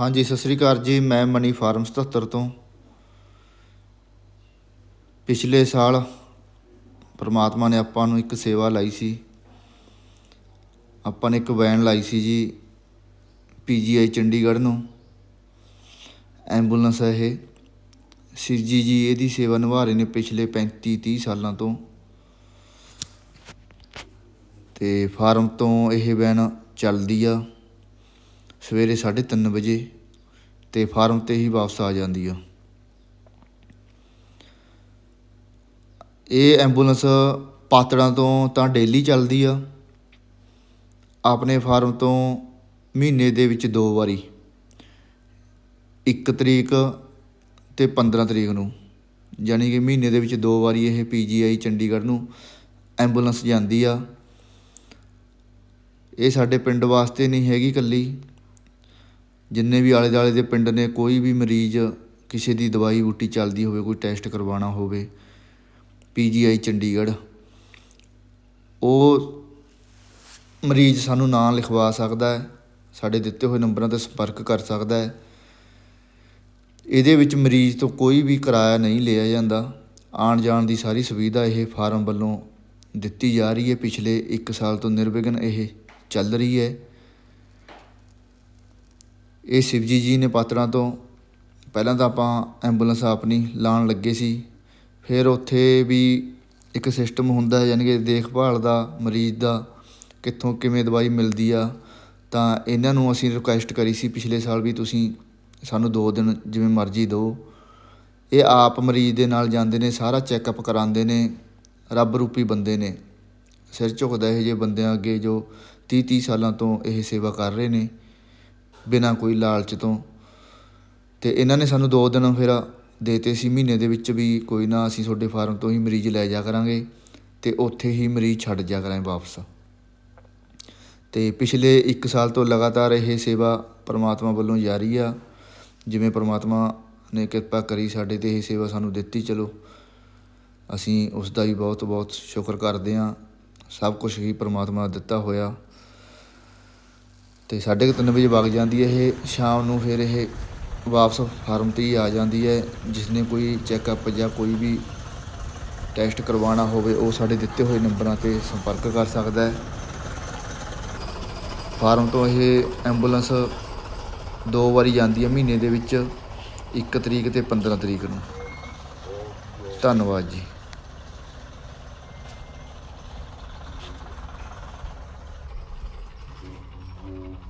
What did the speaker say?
ਹਾਂਜੀ, ਸਤਿ ਸ੍ਰੀ ਅਕਾਲ ਜੀ। ਮੈਂ ਮਨੀ ਫਾਰਮ 77 ਤੋਂ। ਪਿਛਲੇ ਸਾਲ ਪਰਮਾਤਮਾ ਨੇ ਆਪਾਂ ਨੂੰ ਇੱਕ ਸੇਵਾ ਲਾਈ ਸੀ। ਆਪਾਂ ਨੇ ਇੱਕ ਵੈਨ ਲਾਈ ਸੀ ਜੀ ਪੀਜੀਆਈ ਚੰਡੀਗੜ੍ਹ ਨੂੰ। ਐਂਬੂਲੈਂਸ ਹੈ ਇਹ। ਸਿਰਜੀ ਜੀ ਇਹਦੀ ਸੇਵਾ ਨਿਭਾ ਰਹੇ ਨੇ ਪਿਛਲੇ 35 30 ਸਾਲਾਂ ਤੋਂ। ਤੇ ਫਾਰਮ ਤੋਂ ਇਹ ਵੈਨ ਚੱਲਦੀ ਆ। ਸਵੇਰੇ 3:30 ਵਜੇ ਤੇ ਫਾਰਮ ਤੇ ਹੀ ਵਾਪਸ ਆ ਜਾਂਦੀ ਆ। ਇਹ ਐਂਬੂਲੈਂਸ ਪਾਤੜਾਂ ਤੋਂ ਤਾਂ ਡੇਲੀ ਚੱਲਦੀ ਆ। ਆਪਣੇ ਫਾਰਮ ਤੋਂ ਮਹੀਨੇ ਦੇ ਵਿੱਚ ਦੋ ਵਾਰੀ। 1 ਤਰੀਕ ਤੇ 15 ਤਰੀਕ ਨੂੰ। ਯਾਨੀ ਕਿ ਮਹੀਨੇ ਦੇ ਵਿੱਚ ਦੋ ਵਾਰੀ ਇਹ ਪੀਜੀਆਈ ਚੰਡੀਗੜ੍ਹ ਨੂੰ ਐਂਬੂਲੈਂਸ ਜਾਂਦੀ ਆ। ਇਹ ਸਾਡੇ ਪਿੰਡ ਵਾਸਤੇ ਨਹੀਂ ਹੈਗੀ ਇਕੱਲੀ। ਜਿੰਨੇ ਵੀ ਆਲੇ ਦੁਆਲੇ ਦੇ ਪਿੰਡ ਨੇ, ਕੋਈ ਵੀ ਮਰੀਜ਼ ਕਿਸੇ ਦੀ ਦਵਾਈ ਬੂਟੀ ਚੱਲਦੀ ਹੋਵੇ, ਕੋਈ ਟੈਸਟ ਕਰਵਾਉਣਾ ਹੋਵੇ, ਪੀ ਜੀ ਆਈ ਚੰਡੀਗੜ੍ਹ, ਉਹ ਮਰੀਜ਼ ਸਾਨੂੰ ਨਾਂ ਲਿਖਵਾ ਸਕਦਾ ਹੈ, ਸਾਡੇ ਦਿੱਤੇ ਹੋਏ ਨੰਬਰਾਂ ਤੇ ਸੰਪਰਕ ਕਰ ਸਕਦਾ ਹੈ। ਇਹਦੇ ਵਿੱਚ ਮਰੀਜ਼ ਤੋਂ ਕੋਈ ਵੀ ਕਿਰਾਇਆ ਨਹੀਂ ਲਿਆ ਜਾਂਦਾ। ਆਉਣ ਜਾਣ ਦੀ ਸਾਰੀ ਸੁਵਿਧਾ ਇਹ ਫਾਰਮ ਵੱਲੋਂ ਦਿੱਤੀ ਜਾ ਰਹੀ ਹੈ। ਪਿਛਲੇ 1 ਸਾਲ ਤੋਂ ਨਿਰਵਿਘਨ ਇਹ ਚੱਲ ਰਹੀ ਹੈ। ਇਹ ਸ਼ਿਵਜੀ ਜੀ ਨੇ ਪਾਤੜਾਂ ਤੋਂ ਪਹਿਲਾਂ ਤਾਂ ਆਪਾਂ ਐਂਬੂਲੈਂਸ ਆਪਣੀ ਲਾਉਣ ਲੱਗੇ ਸੀ। ਫਿਰ ਉੱਥੇ ਵੀ ਇੱਕ ਸਿਸਟਮ ਹੁੰਦਾ ਹੈ, ਯਾਨੀ ਕਿ ਦੇਖਭਾਲ ਦਾ, ਮਰੀਜ਼ ਦਾ, ਕਿੱਥੋਂ ਕਿਵੇਂ ਦਵਾਈ ਮਿਲਦੀ ਆ, ਤਾਂ ਇਹਨਾਂ ਨੂੰ ਅਸੀਂ ਰਿਕੁਐਸਟ ਕਰੀ ਸੀ ਪਿਛਲੇ ਸਾਲ ਵੀ ਤੁਸੀਂ ਸਾਨੂੰ ਦੋ ਦਿਨ ਜਿਵੇਂ ਮਰਜ਼ੀ ਦਿਓ। ਇਹ ਆਪ ਮਰੀਜ਼ ਦੇ ਨਾਲ ਜਾਂਦੇ ਨੇ, ਸਾਰਾ ਚੈੱਕਅਪ ਕਰਾਉਂਦੇ ਨੇ, ਰੱਬ ਰੂਪੀ ਬੰਦੇ ਨੇ। ਸਿਰ ਝੁਕਦਾ ਇਹ ਜਿਹੇ ਬੰਦਿਆਂ ਅੱਗੇ ਜੋ 30 30 ਸਾਲਾਂ ਤੋਂ ਇਹ ਸੇਵਾ ਕਰ ਰਹੇ ਨੇ। ਬਿਨਾਂ ਕੋਈ ਲਾਲਚ ਤੋਂ। ਅਤੇ ਇਹਨਾਂ ਨੇ ਸਾਨੂੰ ਦੋ ਦਿਨ ਫਿਰ ਦੇਤੇ ਸੀ, ਮਹੀਨੇ ਦੇ ਵਿੱਚ ਵੀ ਕੋਈ ਨਾ ਅਸੀਂ ਤੁਹਾਡੇ ਫਾਰਮ ਤੋਂ ਹੀ ਮਰੀਜ਼ ਲੈ ਜਾ ਕਰਾਂਗੇ ਅਤੇ ਉੱਥੇ ਹੀ ਮਰੀਜ਼ ਛੱਡ ਜਾ ਕਰਾਂਗੇ ਵਾਪਸ। ਅਤੇ ਪਿਛਲੇ ਇੱਕ ਸਾਲ ਤੋਂ ਲਗਾਤਾਰ ਇਹ ਸੇਵਾ ਪਰਮਾਤਮਾ ਵੱਲੋਂ ਜਾਰੀ ਆ। ਜਿਵੇਂ ਪਰਮਾਤਮਾ ਨੇ ਕਿਰਪਾ ਕਰੀ ਸਾਡੇ ਤੇ ਇਹ ਸੇਵਾ ਸਾਨੂੰ ਦਿੱਤੀ, ਚਲੋ ਅਸੀਂ ਉਸ ਦਾ ਵੀ ਬਹੁਤ ਬਹੁਤ ਸ਼ੁਕਰ ਕਰਦੇ ਹਾਂ। ਸਭ ਕੁਝ ਹੀ ਪਰਮਾਤਮਾ ਦਿੱਤਾ ਹੋਇਆ। ਤੇ ਸਾਢੇ ਕੁ ਤਿੰਨ ਵਜੇ ਵਗ ਜਾਂਦੀ ਹੈ ਇਹ, ਸ਼ਾਮ ਨੂੰ ਫਿਰ ਇਹ ਵਾਪਸ ਫਾਰਮ ਤੇ ਹੀ ਆ ਜਾਂਦੀ ਹੈ। ਜਿਸ ਨੇ ਕੋਈ ਚੈੱਕਅਪ ਜਾਂ ਕੋਈ ਵੀ ਟੈਸਟ ਕਰਵਾਉਣਾ ਹੋਵੇ, ਉਹ ਸਾਡੇ ਦਿੱਤੇ ਹੋਏ ਨੰਬਰਾਂ ਤੇ ਸੰਪਰਕ ਕਰ ਸਕਦਾ ਹੈ। ਫਾਰਮ ਤੋਂ ਇਹ ਐਂਬੂਲੈਂਸ ਦੋ ਵਾਰੀ ਜਾਂਦੀ ਹੈ ਮਹੀਨੇ ਦੇ ਵਿੱਚ 1 ਤਰੀਕ ਤੇ 15 ਤਰੀਕ ਨੂੰ। ਧੰਨਵਾਦ ਜੀ। Mm-hmm.